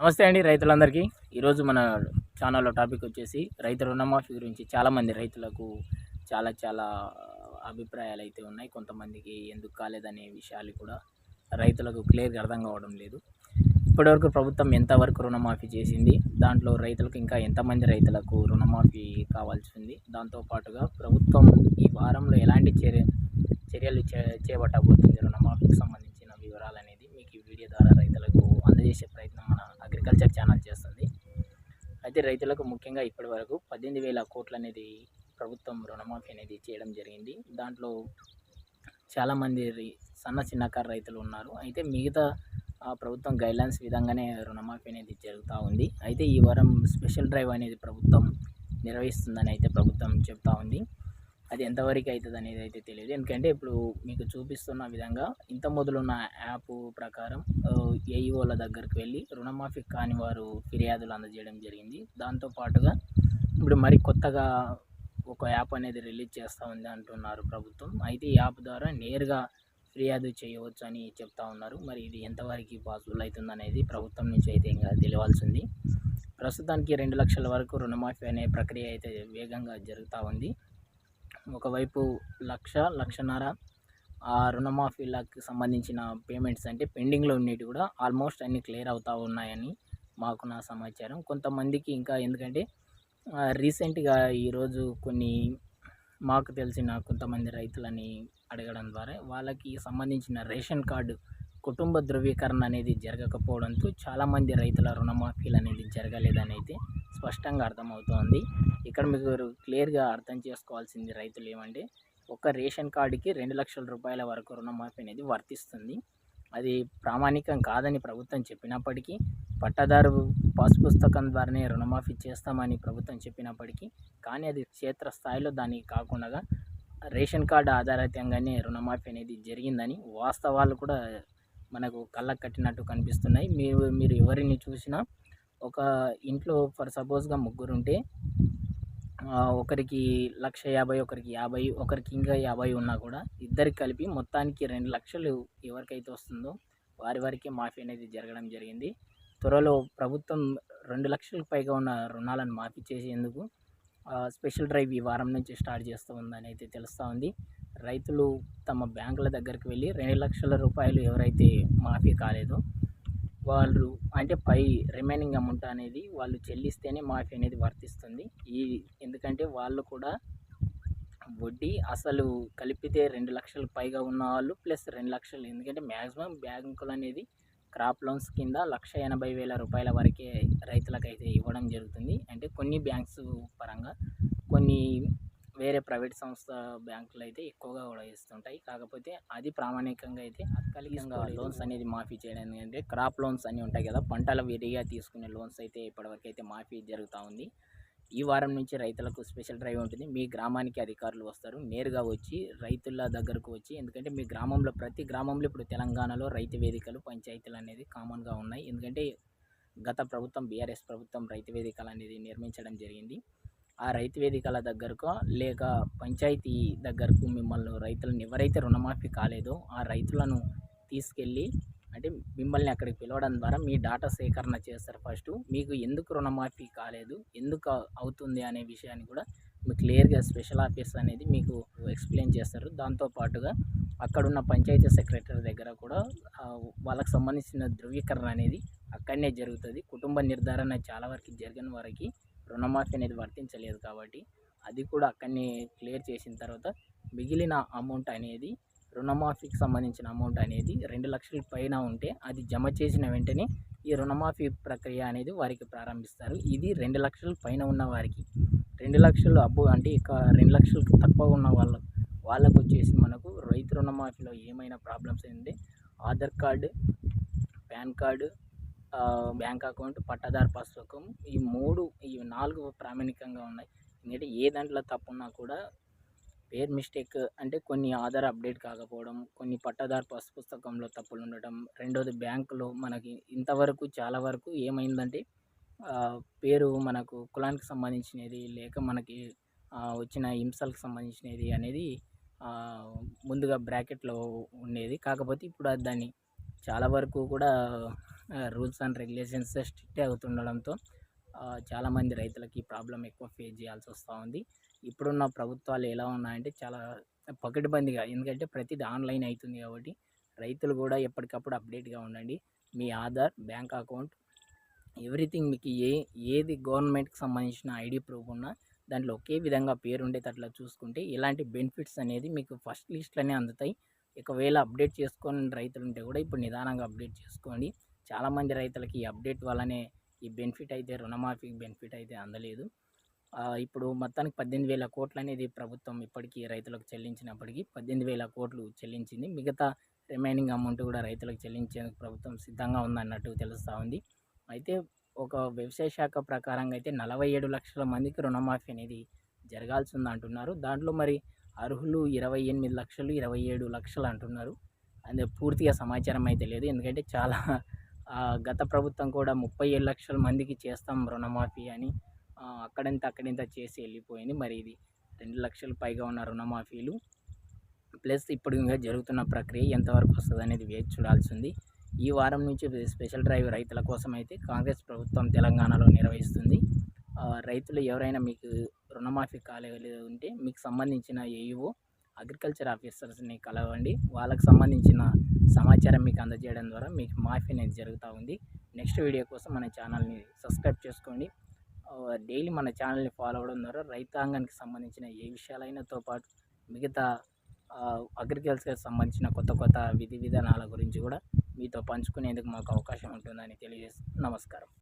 నమస్తే అండి రైతులందరికీ. ఈరోజు మన ఛానల్లో టాపిక్ వచ్చేసి రైతు రుణమాఫీ గురించి. చాలామంది రైతులకు చాలా చాలా అభిప్రాయాలు అయితే ఉన్నాయి. కొంతమందికి ఎందుకు కాలేదనే విషయాలు కూడా రైతులకు క్లియర్గా అర్థం కావడం లేదు. ఇప్పటివరకు ప్రభుత్వం ఎంతవరకు రుణమాఫీ చేసింది? దాంట్లో రైతులకు ఇంకా ఎంతమంది రైతులకు రుణమాఫీ కావాల్సి ఉంది? దాంతోపాటుగా ప్రభుత్వం ఈ వారంలో ఎలాంటి చర్య చర్యలు చే చేపట్టబోతుంది? రుణమాఫీకి సంబంధించిన వివరాలు అనేది మీకు ఈ వీడియో ద్వారా రైతులకు అందజేసే అగ్రికల్చర్ ఛానల్ చేస్తుంది. అయితే రైతులకు ముఖ్యంగా ఇప్పటి వరకు పద్దెనిమిది వేల కోట్లు అనేది ప్రభుత్వం రుణమాఫీ అనేది చేయడం జరిగింది. దాంట్లో చాలామంది సన్న చిన్నకారు రైతులు ఉన్నారు. అయితే మిగతా ఆ, ప్రభుత్వం గైడ్లైన్స్ విధంగానే రుణమాఫీ అనేది జరుగుతూ ఉంది. అయితే ఈ వారం స్పెషల్ డ్రైవ్ అనేది ప్రభుత్వం నిర్వహిస్తుందని అయితే ప్రభుత్వం చెప్తా ఉంది. అది ఎంతవరకు అవుతుంది అనేది అయితే తెలియదు ఎందుకంటే ఇప్పుడు మీకు చూపిస్తున్న విధంగా ఇంత మొదలున్న యాప్ ప్రకారం ఏఈఓల దగ్గరికి వెళ్ళి రుణమాఫీ కాని వారు ఫిర్యాదులు అందజేయడం జరిగింది. దాంతో పాటుగా ఇప్పుడు మరి కొత్తగా ఒక యాప్ అనేది రిలీజ్ చేస్తూ ఉంది అంటున్నారు ప్రభుత్వం. అయితే ఈ యాప్ ద్వారా నేరుగా ఫిర్యాదు చేయవచ్చు అని చెప్తా ఉన్నారు. మరి ఇది ఎంతవరకు పాసిబుల్ అవుతుంది అనేది ప్రభుత్వం నుంచి అయితే ఇంకా తెలియాల్సింది. ప్రస్తుతానికి రెండు లక్షల వరకు రుణమాఫీ అనే ప్రక్రియ అయితే వేగంగా జరుగుతూ ఉంది. ఒకవైపు లక్ష లక్షన్నర ఆ రుణమాఫీలకు సంబంధించిన పేమెంట్స్ అంటే పెండింగ్లో ఉండేవి కూడా ఆల్మోస్ట్ అన్ని క్లియర్ అవుతూ ఉన్నాయని మాకు నా సమాచారం. కొంతమందికి ఇంకా ఎందుకంటే రీసెంట్గా ఈరోజు కొన్ని మాకు తెలిసిన కొంతమంది రైతులని అడగడం ద్వారా వాళ్ళకి సంబంధించిన రేషన్ కార్డు కుటుంబ ధృవీకరణ అనేది జరగకపోవడంతో చాలామంది రైతుల రుణమాఫీలు అనేది జరగలేదని అయితే స్పష్టంగా అర్థమవుతోంది. ఇక్కడ మీకు క్లియర్గా అర్థం చేసుకోవాల్సింది రైతులు ఏమంటే ఒక రేషన్ కార్డుకి రెండు లక్షల రూపాయల వరకు రుణమాఫీ అనేది వర్తిస్తుంది. అది ప్రామాణికం కాదని ప్రభుత్వం చెప్పినప్పటికీ పట్టదారు పాస్ పుస్తకం ద్వారానే రుణమాఫీ చేస్తామని ప్రభుత్వం చెప్పినప్పటికీ కానీ అది క్షేత్రస్థాయిలో దానికి కాకుండా రేషన్ కార్డు ఆధారితంగానే రుణమాఫీ అనేది జరిగిందని వాస్తవాలు కూడా మనకు కళ్ళకు కట్టినట్టు కనిపిస్తున్నాయి. మీరు మీరు ఎవరిని చూసినా ఒక ఇంట్లో ఫర్ సపోజ్గా ముగ్గురు ఉంటే ఒకరికి లక్ష యాభై ఒకరికి యాభై ఒకరికి ఇంకా యాభై ఉన్నా కూడా ఇద్దరికి కలిపి మొత్తానికి రెండు లక్షలు ఎవరికైతే వస్తుందో వారి వారికి మాఫీ అనేది జరగడం జరిగింది. త్వరలో ప్రభుత్వం రెండు లక్షలకు పైగా ఉన్న రుణాలను మాఫీ చేసేందుకు స్పెషల్ డ్రైవ్ ఈ వారం నుంచి స్టార్ట్ చేస్తూ ఉందని అయితే తెలుస్తూ ఉంది. రైతులు తమ బ్యాంకుల దగ్గరికి వెళ్ళి రెండు లక్షల రూపాయలు ఎవరైతే మాఫీ కాలేదో వాళ్ళు అంటే పై రిమైనింగ్ అమౌంట్ అనేది వాళ్ళు చెల్లిస్తేనే మాఫీ అనేది వర్తిస్తుంది. ఈ ఎందుకంటే వాళ్ళు కూడా వడ్డీ అసలు కలిపితే రెండు లక్షలు పైగా ఉన్న వాళ్ళు ప్లస్ రెండు లక్షలు. ఎందుకంటే మ్యాక్సిమం బ్యాంకులు అనేది క్రాప్ లోన్స్ కింద లక్ష ఎనభై వేల రూపాయల వరకే రైతులకైతే ఇవ్వడం జరుగుతుంది. అంటే కొన్ని బ్యాంక్స్ పరంగా కొన్ని వేరే ప్రైవేట్ సంస్థ బ్యాంకులు అయితే ఎక్కువగా కూడా ఇస్తుంటాయి. కాకపోతే అది ప్రామాణికంగా అయితే తాత్కాలికంగా లోన్స్ అనేది మాఫీ చేయడానికి అంటే క్రాప్ లోన్స్ అని ఉంటాయి కదా పంటల విడిగా తీసుకునే లోన్స్ అయితే ఇప్పటివరకు అయితే మాఫీ జరుగుతూ ఉంది. ఈ వారం నుంచి రైతులకు స్పెషల్ డ్రైవ్ ఉంటుంది. మీ గ్రామానికి అధికారులు వస్తారు. నేరుగా వచ్చి రైతుల దగ్గరకు వచ్చి ఎందుకంటే మీ గ్రామంలో ప్రతి గ్రామంలో ఇప్పుడు తెలంగాణలో రైతు వేదికలు పంచాయతీలు అనేది కామన్గా ఉన్నాయి. ఎందుకంటే గత ప్రభుత్వం బీఆర్ఎస్ ప్రభుత్వం రైతు వేదికలు అనేది నిర్మించడం జరిగింది. ఆ రైతు వేదికల దగ్గరకు లేక పంచాయతీ దగ్గరకు మిమ్మల్ని రైతులను ఎవరైతే రుణమాఫీ కాలేదో ఆ రైతులను తీసుకెళ్ళి అంటే మిమ్మల్ని అక్కడికి పిలవడం ద్వారా మీ డాటా సేకరణ చేస్తారు ఫస్ట్. మీకు ఎందుకు రుణమాఫీ కాలేదు? ఎందుకు అవుతుంది అనే విషయాన్ని కూడా మీకు క్లియర్గా స్పెషల్ ఆఫీస్ అనేది మీకు ఎక్స్ప్లెయిన్ చేస్తారు. దాంతోపాటుగా అక్కడున్న పంచాయతీ సెక్రటరీ దగ్గర కూడా వాళ్ళకి సంబంధించిన ధృవీకరణ అనేది అక్కడనే జరుగుతుంది. కుటుంబ నిర్ధారణ చాలా వరకు జరిగిన వరకు రుణమాఫీ అనేది వర్తించలేదు కాబట్టి అది కూడా అక్కడనే క్లియర్ చేసిన తర్వాత మిగిలిన అమౌంట్ అనేది రుణమాఫీకి సంబంధించిన అమౌంట్ అనేది రెండు లక్షల పైన ఉంటే అది జమ చేసిన వెంటనే ఈ రుణమాఫీ ప్రక్రియ అనేది వారికి ప్రారంభిస్తారు. ఇది రెండు లక్షల పైన ఉన్న వారికి రెండు లక్షలు అబ్బు అంటే ఇక రెండు లక్షలకు తక్కువ ఉన్న వాళ్ళ వాళ్ళకు వచ్చేసి మనకు రైతు రుణమాఫీలో ఏమైనా ప్రాబ్లమ్స్ ఏంటంటే Aadhaar card PAN card bank account పట్టాదారు పుస్తకం ఈ మూడు ఈ నాలుగు ప్రామాణికంగా ఉన్నాయి. ఎందుకంటే ఏ దాంట్లో తప్పు ఉన్నా కూడా పేరు మిస్టేక్ అంటే కొన్ని ఆధార్ అప్డేట్ కాకపోవడం కొన్ని పట్టాదారు పసు పుస్తకంలో తప్పులు ఉండటం రెండోది బ్యాంకులో మనకి ఇంతవరకు చాలా వరకు ఏమైందంటే పేరు మనకు కులానికి సంబంధించినది లేక మనకి వచ్చిన హింసలకు సంబంధించినది అనేది ముందుగా బ్రాకెట్లో ఉండేది. కాకపోతే ఇప్పుడు దాన్ని చాలా వరకు కూడా రూల్స్ అండ్ రెగ్యులేషన్స్ స్ట్రిక్ట్ అవుతుండడంతో చాలామంది రైతులకి ప్రాబ్లం ఎక్కువ ఫేస్ చేయాల్సి వస్తూ ఉంది. ఇప్పుడున్న ప్రభుత్వాలు ఎలా ఉన్నాయంటే చాలా పకడ్బందీగా ఎందుకంటే ప్రతిది ఆన్లైన్ అవుతుంది కాబట్టి రైతులు కూడా ఎప్పటికప్పుడు అప్డేట్గా ఉండండి. మీ ఆధార్ బ్యాంక్ అకౌంట్ ఎవ్రీథింగ్ మీకు ఏ ఏది గవర్నమెంట్కి సంబంధించిన ఐడి ప్రూఫ్ ఉన్నా దాంట్లో ఒకే విధంగా పేరు ఉండేటట్లా చూసుకుంటే ఇలాంటి బెనిఫిట్స్ అనేది మీకు ఫస్ట్ లిస్ట్లోనే అందుతాయి. ఒకవేళ అప్డేట్ చేసుకొని రైతులు ఉంటే కూడా ఇప్పుడు నిదానంగా అప్డేట్ చేసుకోండి. చాలామంది రైతులకి ఈ అప్డేట్ వల్లనే ఈ బెనిఫిట్ అయితే రుణమాఫీ బెనిఫిట్ అయితే అందలేదు. ఇప్పుడు మొత్తానికి పద్దెనిమిది వేల కోట్లు అనేది ప్రభుత్వం ఇప్పటికీ రైతులకు చెల్లించినప్పటికీ పద్దెనిమిది వేల కోట్లు చెల్లించింది. మిగతా రిమైనింగ్ అమౌంట్ కూడా రైతులకు చెల్లించేందుకు ప్రభుత్వం సిద్ధంగా ఉందన్నట్టు తెలుస్తూ ఉంది. అయితే ఒక వ్యవసాయ శాఖ ప్రకారంగా అయితే నలభై ఏడు లక్షల మందికి రుణమాఫీ అనేది జరగాల్సి ఉంది అంటున్నారు దాంట్లో మరి అర్హులు ఇరవై ఎనిమిది లక్షలు ఇరవై ఏడు లక్షలు అంటున్నారు. అదే పూర్తిగా సమాచారం అయితే లేదు. ఎందుకంటే చాలా గత ప్రభుత్వం కూడా ముప్పై ఏడు లక్షల మందికి చేస్తాం రుణమాఫీ అని ఆ, అక్కడింత అక్కడింత చేసి వెళ్ళిపోయింది. మరి ఇది రెండు లక్షల పైగా ఉన్న రుణమాఫీలు. ప్లస్ ఇప్పుడు ఇంకా జరుగుతున్న ప్రక్రియ ఎంతవరకు వస్తుంది అనేది వేచి చూడాల్సి ఉంది. ఈ వారం నుంచి స్పెషల్ డ్రైవ్ రైతుల కోసం అయితే కాంగ్రెస్ ప్రభుత్వం తెలంగాణలో నిర్వహిస్తుంది. రైతులు ఎవరైనా మీకు రుణమాఫీ కాలేదు ఉంటే మీకు సంబంధించిన ఏఈఓ అగ్రికల్చర్ ఆఫీసర్స్ని కలవండి. వాళ్ళకి సంబంధించిన సమాచారం మీకు అందజేయడం ద్వారా మీకు మాఫీ అనేది జరుగుతూ ఉంది. నెక్స్ట్ వీడియో కోసం మన ఛానల్ని సబ్స్క్రైబ్ చేసుకోండి. డైలీ మన ఛానల్ని ఫాలో అవ్వడం ద్వారా రైతాంగానికి సంబంధించిన ఏ విషయాలైనతో పాటు మిగతా అగ్రికల్చర్కి సంబంధించిన కొత్త కొత్త విధి విధానాల గురించి కూడా మీతో పంచుకునేందుకు మాకు అవకాశం ఉంటుందని తెలియజేస్తూ నమస్కారం.